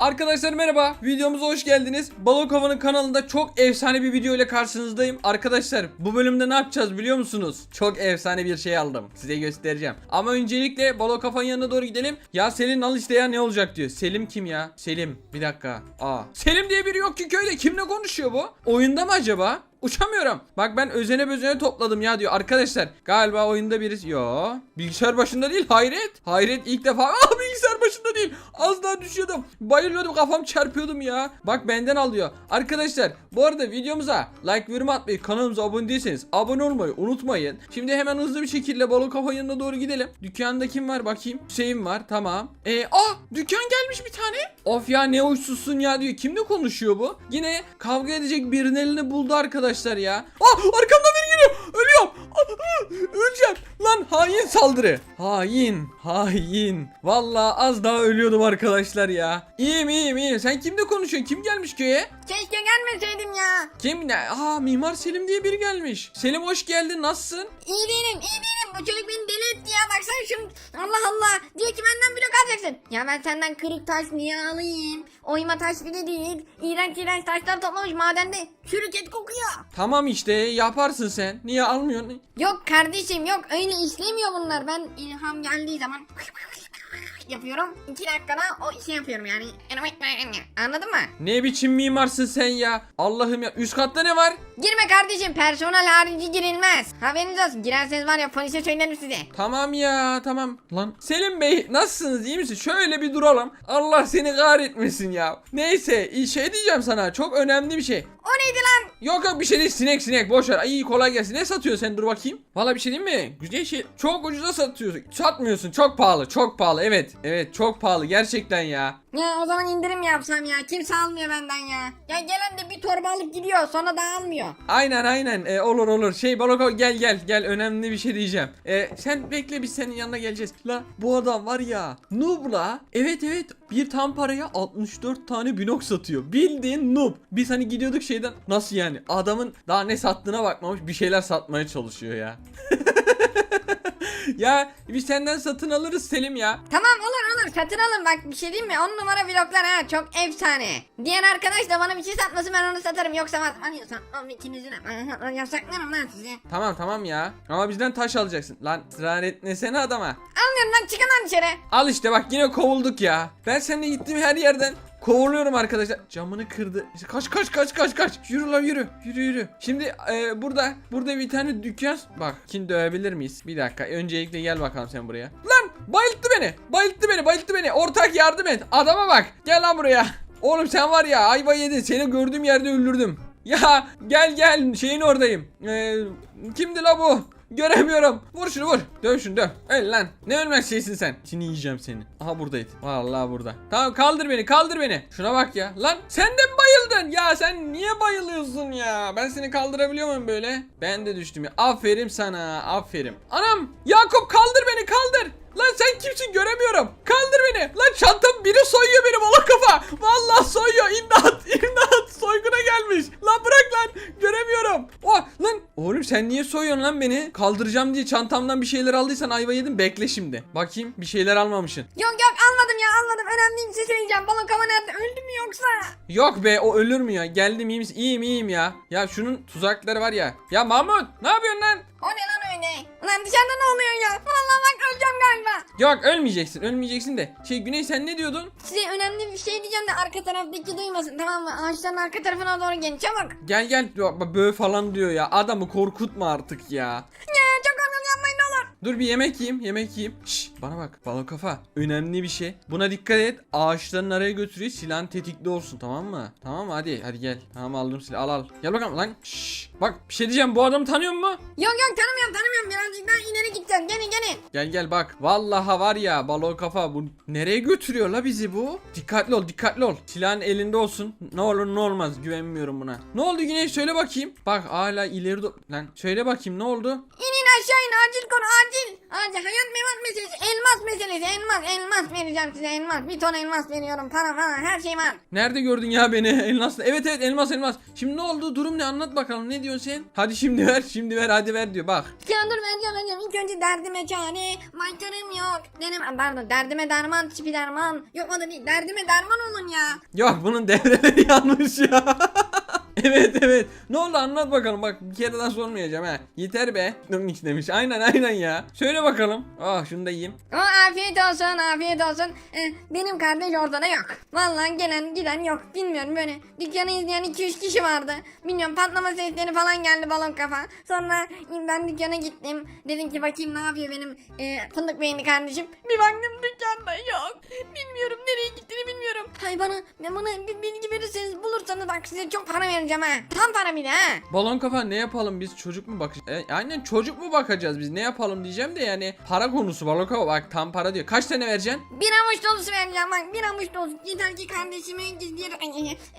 Arkadaşlar merhaba. Videomuza hoş geldiniz. Balok Hava'nın kanalında çok efsane bir video ile karşınızdayım. Arkadaşlar bu bölümde ne yapacağız biliyor musunuz? Çok efsane bir şey aldım. Size göstereceğim. Ama öncelikle Balok Hava'nın yanına doğru gidelim. Ya Selin al işte ya ne olacak diyor. Selim kim ya? Selim. Bir dakika. Aa. Selim diye biri yok ki köyde. Kimle konuşuyor bu? Oyunda mı acaba? Uçamıyorum. Bak ben özene bezene topladım ya diyor. Arkadaşlar galiba oyunda birisi. Yo. Bilgisayar başında değil. Hayret. Hayret ilk defa. Ah bilgisayar başında değil. Az daha düşüyordum. Bayılıyordum kafam çarpıyordum ya. Bak benden alıyor. Arkadaşlar bu arada videomuza like yorum atmayı kanalımıza abone değilseniz abone olmayı unutmayın. Şimdi hemen hızlı bir şekilde balık kafa yanına doğru gidelim. Dükkanda kim var bakayım. Hüseyin var tamam. E, ah dükkan gelmiş bir tane. Of ya ne uysuzsun ya diyor. Kimle konuşuyor bu? Yine kavga edecek birinin elini buldu arkadaşlar ya. Ah arkamdan biri geliyor. Ölüyorum. Ah, Öleceğim. Lan hain saldırı. Hain. Hain. Vallahi az daha ölüyordum arkadaşlar ya. İyiyim iyiyim iyiyim. Sen kimle konuşuyorsun? Kim gelmiş köye? Keşke gelmeseydim ya. Kim ne? Aa Mimar Selim diye biri gelmiş. Selim hoş geldin. Nasılsın? İyi değilim, iyi değilim. Bu çocuk beni deli etti ya. Baksana şunu. Allah Allah. Diyor ki benden blok alacaksın. Ya ben senden kırık taş niye alayım? Oyma taş bile değil. İğrenç iğrenç taşlar toplamış madende. Çürük et kokuyor. Tamam işte yaparsın sen. Niye almıyorsun? Yok kardeşim yok. Öyle işlemiyor bunlar. Ben ilham geldiği zaman yapıyorum. İki dakikada o işi yapıyorum yani. Anladın mı? Ne biçim mimarsın sen ya? Allah'ım ya. Üst katta ne var? Girme kardeşim. Personel harici girilmez. Haberiniz olsun. Girerseniz var ya polise söylerim size. Tamam ya tamam. Lan Selim Bey nasılsınız iyi misin? Şöyle bir duralım. Allah seni kahretmesin ya. Neyse şey diyeceğim sana. Çok önemli bir şey. O neydi lan? Yok yok bir şey değil sinek sinek boş ver. Ay iyi kolay gelsin. Ne satıyorsun sen dur bakayım. Valla bir şey değil mi? Güzel şey. Çok ucuza satıyorsun. Satmıyorsun. Çok pahalı. Çok pahalı. Evet. Evet çok pahalı. Gerçekten ya. Ya o zaman indirim yapsam ya. Kimse almıyor benden ya. Ya gelen de bir torba alıp gidiyor. Sonra da almıyor. Aynen aynen. Ee, olur olur. Şey Baloko gel gel gel. Önemli bir şey diyeceğim. Ee, sen bekle biz senin yanına geleceğiz. La bu adam var ya. Noob'la. Evet evet. Bir tam paraya 64 tane binok satıyor. Bildiğin noob. Biz hani gidiyorduk şeyden. Nasıl yani? Adamın daha ne sattığına bakmamış. Bir şeyler satmaya çalışıyor ya. ya biz senden satın alırız Selim ya. Tamam olur olur satın alın bak bir şey diyeyim mi 10 numara vloglar ha çok efsane. Diğer arkadaş da bana bir şey satmasın ben onu satarım yoksa satmıyorsan oğlum ikinizin yasaklarım lan size. Tamam tamam ya. Ama bizden taş alacaksın. Lan ısrar etmesene adama. Almıyorum lan çıkın lan dışarı. Al işte bak yine kovulduk ya. Ben seninle gittiğim her yerden kovuluyorum arkadaşlar. Camını kırdı. İşte kaç kaç kaç kaç kaç. Yürü lan yürü. Yürü yürü. Şimdi e, burada burada bir tane dükkan. Bak kim dövebilir miyiz? Bir dakika. Öncelikle gel bakalım sen buraya. Lan bayılttı beni. Bayılttı beni. Bayılttı beni. Ortak yardım et. Adama bak. Gel lan buraya. Oğlum sen var ya ayva yedin. Seni gördüğüm yerde öldürdüm. Ya gel gel şeyin oradayım. Ee, kimdi la bu? Göremiyorum. Vur şunu vur. Döv şunu döv. Öl lan. Ne ölmez şeysin sen. Seni yiyeceğim seni. Aha buradaydı. Vallahi burada. Tamam kaldır beni kaldır beni. Şuna bak ya. Lan sen de mi bayıldın? Ya sen niye bayılıyorsun ya? Ben seni kaldırabiliyor muyum böyle? Ben de düştüm ya. Aferin sana. Aferin. Anam. Yakup kaldır beni kaldır. Lan sen kimsin göremiyorum. Kaldır beni. Lan çantam biri soyuyor beni balık kafa. Vallahi soyuyor. İmdat. İmdat. Soyguna gelmiş. Lan bırak lan. Göremiyorum. Oh lan. Oğlum sen niye soyuyorsun lan beni? Kaldıracağım diye çantamdan bir şeyler aldıysan ayva yedim. Bekle şimdi. Bakayım bir şeyler almamışsın. Yok yok almadım ya almadım önemli bir şey söyleyeceğim balon kava nerede öldü mü yoksa? Yok be o ölür mü ya? Geldim iyi misin? İyiyim iyiyim ya. Ya şunun tuzakları var ya. Ya Mahmut ne yapıyorsun lan? O ne lan öyle? Ulan dışarıda ne oluyor ya? Yok ölmeyeceksin ölmeyeceksin de. Şey Güney sen ne diyordun? Size önemli bir şey diyeceğim de arka taraftaki duymasın tamam mı? Ağaçların arka tarafına doğru gelin çabuk. Gel gel bö falan diyor ya. Adamı korkutma artık ya. Ya çok korkunç yapmayın ne olur. Dur bir yemek yiyeyim, yemek yiyeyim. Şş, bana bak, balon kafa. Önemli bir şey. Buna dikkat et. Ağaçların araya götürüyor. Silahın tetikli olsun, tamam mı? Tamam mı? Hadi, hadi gel. Tamam aldım silah. Al al. Gel bakalım lan. Şş, bak bir şey diyeceğim. Bu adamı tanıyor musun? Yok yok tanımıyorum tanımıyorum birazcık daha ileri gideceğim gelin gelin. Gel gel bak. Vallahi var ya balon kafa. Bu nereye götürüyor la bizi bu? Dikkatli ol, dikkatli ol. Silahın elinde olsun. Ne olur ne olmaz. Güvenmiyorum buna. Ne oldu Güneş? Söyle bakayım. Bak hala ileri Lan söyle bakayım ne oldu? Aşağı in acil konu acil. Acil hayat memat meselesi elmas meselesi elmas elmas vereceğim size elmas. Bir ton elmas veriyorum para falan her şey var. Nerede gördün ya beni? Elmas. Evet evet elmas elmas. Şimdi ne oldu? Durum ne? Anlat bakalım. Ne diyorsun sen? Hadi şimdi ver. Şimdi ver. Hadi ver diyor. Bak. Ya dur vereceğim vereceğim. İlk önce derdime çare. Maytarım yok. Denem pardon derdime derman tipi derman. Yok o da değil. Derdime derman olun ya. Yok bunun devreleri yanlış ya. evet evet. Ne oldu anlat bakalım. Bak bir kere daha sormayacağım ha. Yeter be. Demiş demiş. Aynen aynen ya. Söyle bakalım. Ah şunu da yiyeyim. O afiyet olsun afiyet olsun. Ee, benim kardeş ortada yok. Vallahi gelen giden yok. Bilmiyorum böyle dükkanı izleyen 2-3 kişi vardı. Bilmiyorum patlama sesleri falan geldi balon kafa. Sonra ben dükkana gittim. Dedim ki bakayım ne yapıyor benim e, fındık beyinli kardeşim. Bir baktım dükkanda yok. Bilmiyorum nereye gittiğini bilmiyorum. Hay bana, bana bir bilgi verirseniz bulursanız bak size çok para vereceğim ha. Tam para bir de ha. Balon kafa ne yapalım biz? Çocuk mu bak e, aynen çocuk mu bakacağız biz? Ne yapalım diyeceğim de yani para konusu balon kafa. Bak tam para diyor. Kaç tane vereceksin? Bir avuç dolusu vereceğim bak. Bir avuç dolusu. Yeter ki kardeşimi gizliye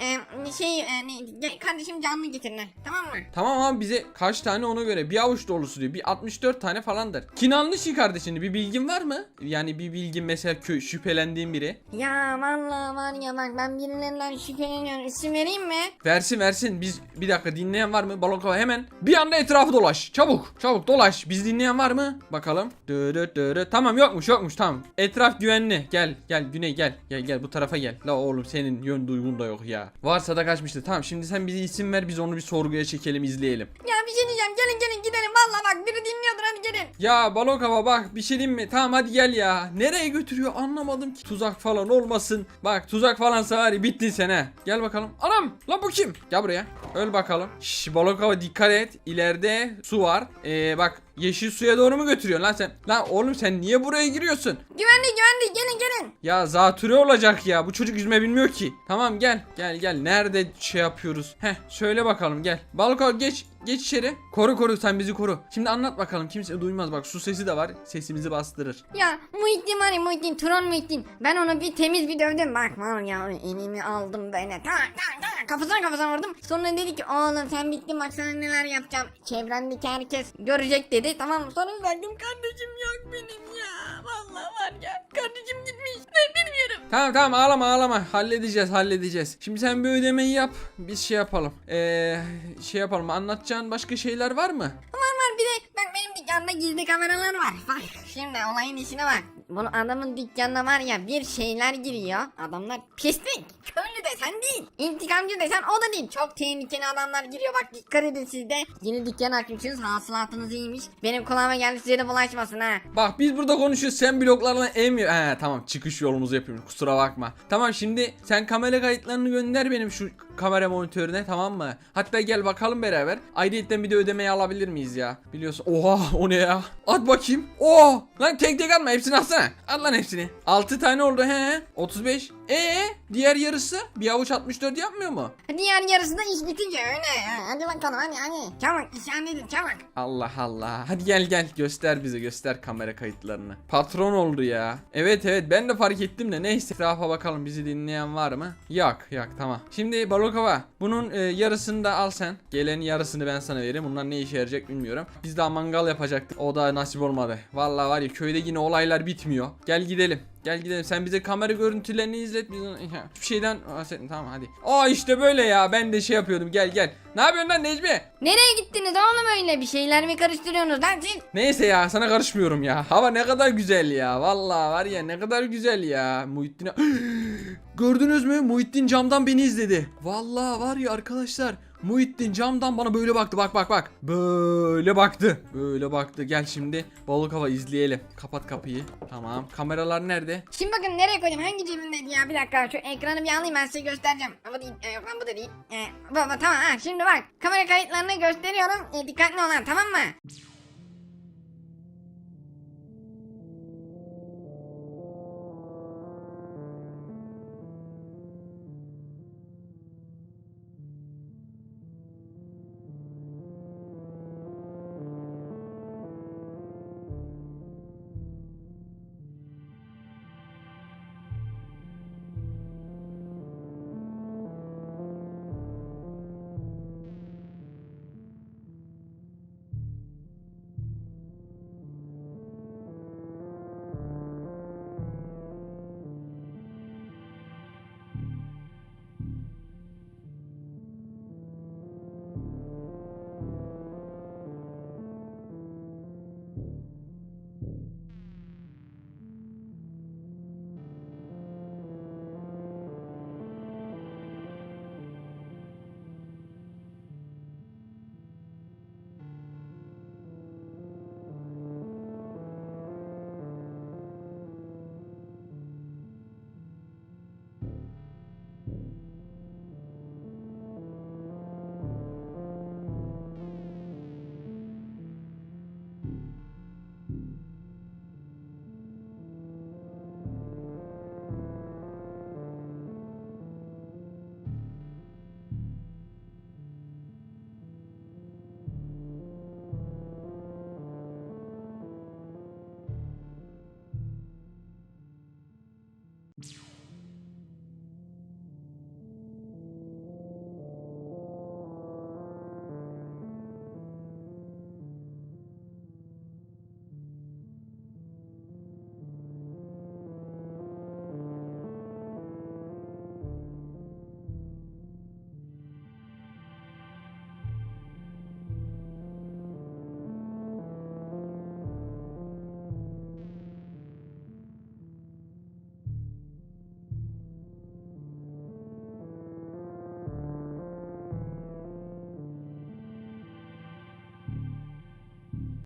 e, şey e, ne, kardeşim canlı getirin tamam mı? Tamam ama bize kaç tane ona göre? Bir avuç dolusu diyor. Bir 64 tane falandır. Kinanlı şi kardeşini. Bir bilgin var mı? Yani bir bilgin mesela kö şüphelendiğin biri. Ya vallahi var ya bak ben birilerinden şüpheleniyorum. İsim vereyim mi? versin versin biz bir dakika dinleyen var mı? Balon kafa hemen. Bir anda etrafı dolaş. Çabuk çabuk dolaş. Biz dinleyen var mı? Bakalım. Dırı dırı. tamam yokmuş yokmuş. Tamam. Etraf güvenli. Gel gel güney gel. Gel gel bu tarafa gel. La oğlum senin yön duygun da yok ya. Varsa da kaçmıştı. Tamam şimdi sen bize isim ver. Biz onu bir sorguya çekelim izleyelim. Ya bir şey diyeceğim. Gelin gelin gidelim. Vallahi bak biri dinliyordur. Hadi gelin. Ya balon kafa bak bir şey diyeyim mi? Tamam hadi gel ya. Nereye götürüyor? Anlamadım ki. Tuzak falan olmasın. Bak tuzak falansa var ya bittin sen he. Gel bakalım. Anam! Lan bu kim? Gel buraya öl bakalım. Şş, balon kafa dikkat et. İleride su var. Ee, bak yeşil suya doğru mu götürüyorsun lan sen lan oğlum sen niye buraya giriyorsun Güvenli güvenli gelin gelin. ya zatürre olacak ya bu çocuk yüzme bilmiyor ki tamam gel gel gel nerede şey yapıyoruz heh söyle bakalım gel kafa geç Geç içeri. Koru koru sen bizi koru. Şimdi anlat bakalım kimse duymaz bak su sesi de var. Sesimizi bastırır. Ya Muhittin var ya Muhittin Turan Muhittin. Ben onu bir temiz bir dövdüm. Bak var ya elimi aldım böyle. Tak tak tak kafasına kafasına vurdum. Sonra dedi ki oğlum sen bittin bak sana neler yapacağım. Çevrendeki herkes görecek dedi. Tamam mı? Sonra baktım kardeşim yok benim ya. Vallahi var ya kardeşim gitmiş. Ne bilmiyorum. Tamam tamam ağlama ağlama halledeceğiz halledeceğiz. Şimdi sen bir ödemeyi yap biz şey yapalım. Eee şey yapalım anlatacağın başka şeyler var mı? Var var bir de bak benim dükkanda gizli kameralar var. Bak şimdi olayın içine bak. Bunu adamın dükkanına var ya bir şeyler giriyor. Adamlar pislik. Köylü desen değil. İntikamcı desen o da değil. Çok tehlikeli adamlar giriyor bak dikkat edin siz de. Yeni dükkan açmışsınız hasılatınız iyiymiş. Benim kulağıma geldi size de bulaşmasın ha. Bak biz burada konuşuyoruz sen bloklarla emiyor. He tamam çıkış yolumuzu yapıyorum kusura bakma. Tamam şimdi sen kamera kayıtlarını gönder benim şu kamera monitörüne tamam mı? Hatta gel bakalım beraber. Ayrıyetten bir de ödemeyi alabilir miyiz ya? Biliyorsun. Oha o ne ya? At bakayım. Oo lan tek tek atma hepsini atsana. At lan hepsini. 6 tane oldu he. 35. Ee diğer yarısı bir avuç 64 yapmıyor mu? Diğer yarısı da iş bitince öyle. Ha, Hadi bakalım hadi hadi. Çabuk iş halledin çabuk. Allah Allah. Hadi gel gel göster bize göster kamera kayıtlarını. Patron oldu ya. Evet evet ben de fark ettim de neyse etrafa bakalım bizi dinleyen var mı? Yok yok tamam. Şimdi Balokova bunun e, yarısını da al sen. Gelen yarısını ben sana vereyim. Bunlar ne işe yarayacak bilmiyorum. Biz daha mangal yapacaktık. O da nasip olmadı. Vallahi var ya köyde yine olaylar bitmiyor. Gel gidelim. Gel gidelim. Sen bize kamera görüntülerini izlet. Biz hiçbir şeyden bahsetme. Tamam hadi. Aa işte böyle ya. Ben de şey yapıyordum. Gel gel. Ne yapıyorsun lan Necmi? Nereye gittiniz oğlum öyle bir şeyler mi karıştırıyorsunuz lan siz? Neyse ya sana karışmıyorum ya. Hava ne kadar güzel ya. Vallahi var ya ne kadar güzel ya. Muhittin'e... Gördünüz mü? Muhittin camdan beni izledi. Vallahi var ya arkadaşlar. Muhittin camdan bana böyle baktı. Bak bak bak. Böyle baktı. Böyle baktı. Gel şimdi balık hava izleyelim. Kapat kapıyı. Tamam. Kameralar nerede? Şimdi bakın nereye koydum hangi cebimdeydi ya bir dakika şu ekranı bir alayım ben size göstereceğim. Ama değil e, yok lan bu da değil. E, baba tamam ha şimdi bak kamera kayıtlarını gösteriyorum e, dikkatli olun tamam mı?